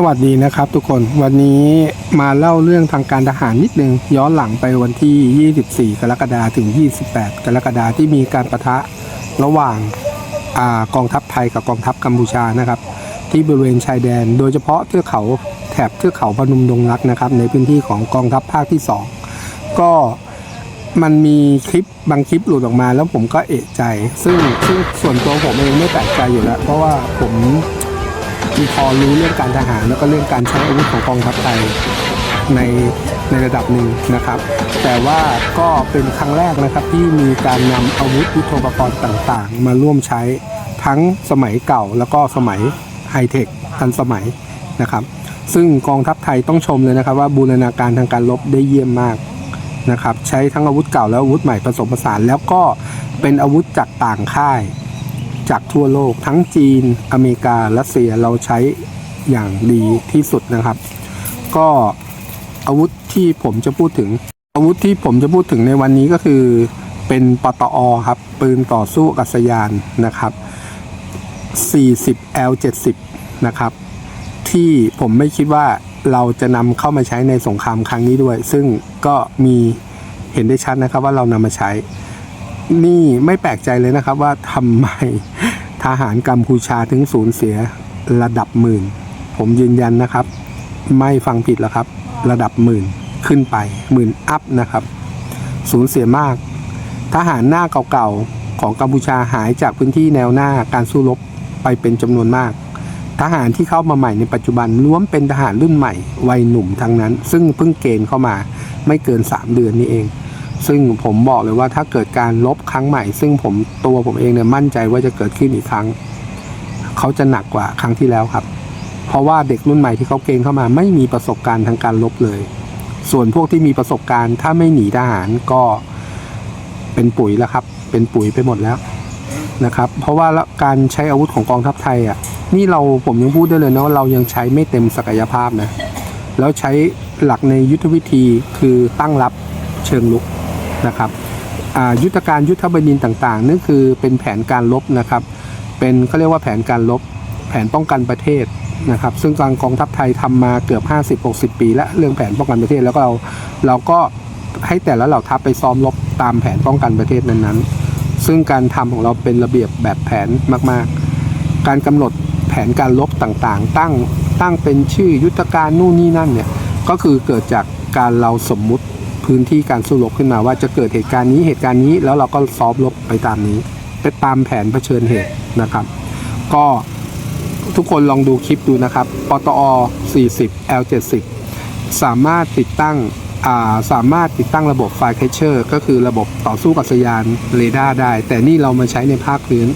สวัสดีนะครับทุกคนวันนี้มาเล่าเรื่องทางการทหารนิดนึง ย้อนหลังไปวันที่ 24 กรกฎาคมถึง 28 กรกฎาคมที่มีการประทะระหว่างอากองทัพไทยกับกองทัพกัมพูชานะครับ ที่บริเวณชายแดน โดยเฉพาะเทือกเขาแถบเทือกเขาพนมดงรักนะครับ ในพื้นที่ของกองทัพภาคที่ 2 ก็มันมีคลิปบางคลิปหลุดออกมาแล้วผมก็เอะใจ ซึ่งซึ่งส่วนตัวผมเองไม่แปลกใจอยู่แล้วเพราะว่าผม มีพอรู้เรื่องการทหารแล้วก็เรื่องการใช้อาวุธของกองทัพไทยในในระดับหนึ่งนะครับ แต่ว่าก็เป็นครั้งแรกนะครับที่มีการนำอาวุธยุทโธปกรณ์ต่างๆ มาร่วมใช้ทั้งสมัยเก่าแล้วก็สมัยไฮเทคทันสมัยนะครับ ซึ่งกองทัพไทยต้องชมเลยนะครับ ว่าบูรณาการทางการรบได้เยี่ยมมากนะครับ ใช้ทั้งอาวุธเก่าและอาวุธใหม่ผสมผสาน แล้วก็เป็นอาวุธจากต่างค่าย จากทั่วโลกทั้งจีน อเมริกา รัสเซียเราใช้อย่างดีที่สุดนะครับ ก็อาวุธที่ผมจะพูดถึง อาวุธที่ผมจะพูดถึงในวันนี้ก็คือเป็นปตอครับปืนต่อสู้กาศยานนะครับ 40 L70 นะครับ ที่ผมไม่คิดว่าเราจะนำเข้ามาใช้ในสงครามครั้งนี้ด้วย ซึ่งก็มีเห็นได้ชัดนะครับว่าเรานำมาใช้ นี่ไม่แปลกใจเลยนะครับว่าทำไมทหารกัมพูชาถึงสูญเสียระดับหมื่น ผมยืนยันนะครับ ไม่ฟังผิดแล้วครับ ระดับหมื่นขึ้นไปหมื่นอัพนะครับ สูญเสียมาก ทหารหน้าเก่าๆของกัมพูชาหายจากพื้นที่แนวหน้าการสู้รบไปเป็นจำนวนมาก ทหารที่เข้ามาใหม่ในปัจจุบันล้วนเป็นทหารรุ่นใหม่วัยหนุ่มทั้งนั้น ซึ่งเพิ่งเกณฑ์เข้ามาไม่เกิน 3 เดือนนี้เอง ซึ่งผมบอกเลยว่าถ้าเกิดการลบครั้งใหม่ ซึ่งผมตัวผมเองเนี่ยมั่นใจว่าจะเกิดขึ้นอีกครั้ง เขาจะหนักกว่าครั้งที่แล้วครับ เพราะว่าเด็กรุ่นใหม่ที่เขาเกณฑ์เข้ามา ไม่มีประสบการณ์ทางการลบเลย ส่วนพวกที่มีประสบการณ์ ถ้าไม่หนีทหารก็เป็นปุ๋ยแล้วครับ เป็นปุ๋ยไปหมดแล้วนะครับ เพราะว่าการใช้อาวุธของกองทัพไทยอะนี่เราผมยังพูดได้เลยนะว่าเรายังใช้ไม่เต็มศักยภาพนะแล้วใช้หลักในยุทธวิธีคือตั้งรับเชิงลุก นะครับยุทธการยุทธบดินต่างๆนั่นคือเป็นแผนการลบนะครับ เป็นเขาเรียกว่าแผนการลบ แผนป้องกันประเทศนะครับ ซึ่งทางกองทัพไทยทำมาเกือบ 50-60 ปีแล้วเรื่องแผนป้องกันประเทศแล้วก็เราเราก็ให้แต่ละเหล่าทัพไปซ้อมรบตามแผนป้องกันประเทศนั้นๆ ซึ่งการทำของเราเป็นระเบียบแบบแผนมากๆ การกำหนดแผนการลบต่างๆ ตั้งตั้งเป็นชื่อยุทธการนู่นนี่นั่นเนี่ยก็คือเกิดจากการเราสมมุติ พื้นที่การสู้รบขึ้นมาว่าจะเกิดเหตุการณ์นี้เหตุการณ์นี้แล้วเราก็ซ้อมรบไปตามนี้ไปตามแผนเผชิญเหตุนะครับ ก็ทุกคนลองดูคลิปดูนะครับปตอ 40 L70 สามารถติดตั้งาสามารถติดตั้งระบบไฟแคชเชอร์ก็คือระบบต่อสู้กับสยานเรดาร์ได้ แต่นี่เรามาใช้ในภาคพื้น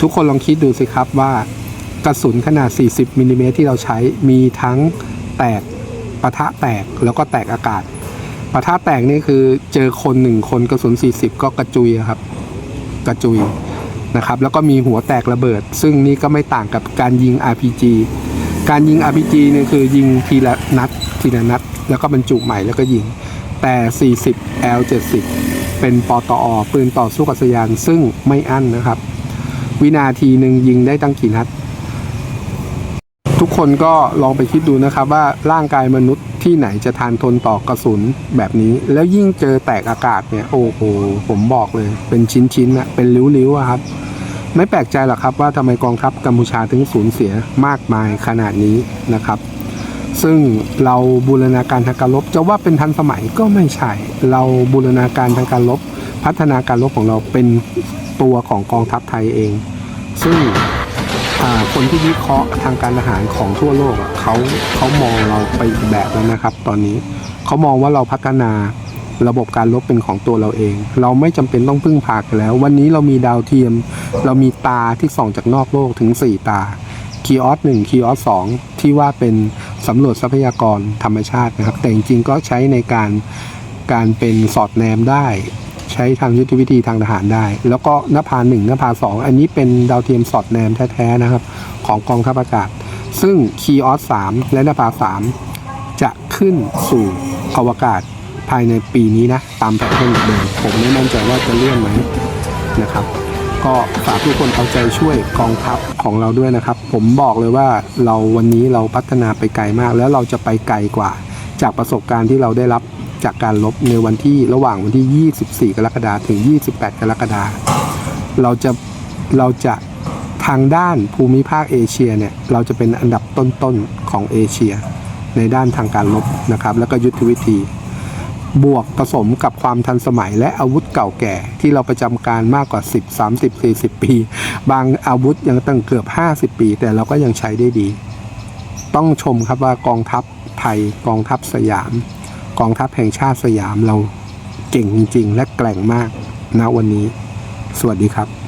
ทุกคนลองคิดดูสิครับว่ากระสุนขนาด 40มิลลิเมตรที่เราใช้มีทั้งแตกปะทะแตกแล้วก็แตกอากาศ ปะทะแตกนี่คือเจอคนหนึ่งคนกระสุน 40 ก็กระจุยครับ กระจุยนะครับ แล้วก็มีหัวแตกระเบิด ซึ่งนี่ก็ไม่ต่างกับการยิง RPG การยิง RPG เนี่ยคือยิงทีละนัดทีละนัด แล้วก็บรรจุใหม่แล้วก็ยิง แต่ 40 L70 เป็นปตอปืนต่อสู้กับยานซึ่งไม่อั้นนะครับ วินาทีหนึ่งยิงได้ตั้งกี่นัด ทุกคนก็ลองไปคิดดูนะครับว่าร่างกายมนุษย์ที่ไหนจะทานทนต่อกระสุนแบบนี้ แล้วยิ่งเจอแตกอากาศเนี่ยโอ้โหผมบอกเลย เป็นชิ้นๆนะเป็นริ้วๆครับ ไม่แปลกใจหรอกครับว่าทำไมกองทัพกัมพูชาถึงสูญเสียมากมายขนาดนี้นะครับ ซึ่งเราบูรณาการทางการรบจะว่าเป็นทันสมัยก็ไม่ใช่ เราบูรณาการทางการรบพัฒนาการรบของเราเป็นตัวของกองทัพไทยเอง ซึ่ง คนที่วิเคราะห์ทางการทหารของทั่วโลกเขาเขามองเราไปอีกแบบแล้วนะครับ ตอนนี้เขามองว่าเราพัฒนาระบบการรบเป็นของตัวเราเอง เราไม่จำเป็นต้องพึ่งพากันแล้ว วันนี้เรามีดาวเทียม เรามีตาที่ส่องจากนอกโลกถึง 4 ตาคีออสหนึ่งคีออสสองที่ว่าเป็นสำรวจทรัพยากรธรรมชาตินะครับ แต่จริงๆก็ใช้ในการการเป็นสอดแนมได้ ช้ทางยุทธวิธีทางทหารได้ แล้วก็นภาหนึ่งนภาสองอันนี้เป็นดาวเทียมสอดแนมแท้ๆนะครับ ของกองทัพอากาศ ซึ่งคีออสสามและนภาสามจะขึ้นสู่อวกาศภายในปีนี้นะ ตามแผนที่เดิมผมไม่มั่นใจว่าจะเลื่อนไหมนะครับ ก็ฝากทุกคนเอาใจช่วยกองทัพของเราด้วยนะครับ ผมบอกเลยว่าเราวันนี้เราพัฒนาไปไกลมาก แล้วเราจะไปไกลกว่า จากประสบการณ์ที่เราได้รับ จากการลบในวันที่ระหว่างวันที่ 24 กรกฎาคมถึง 28 กรกฎาคมเราจะเราจะทางด้านภูมิภาคเอเชียเนี่ยเราจะเป็นอันดับต้นๆของเอเชีย ในด้านทางการลบนะครับ แล้วก็ยุทธวิธี บวกผสมกับความทันสมัย และอาวุธเก่าแก่ ที่เราประจำการมากกว่า 10 30 40 ปี บางอาวุธยังตั้งเกือบ 50 ปี แต่เราก็ยังใช้ได้ดี ต้องชมครับว่ากองทัพไทยกองทัพสยาม กองทัพแห่งชาติสยามเราเก่งจริง ๆ และแกร่งมากณวันนี้ สวัสดีครับ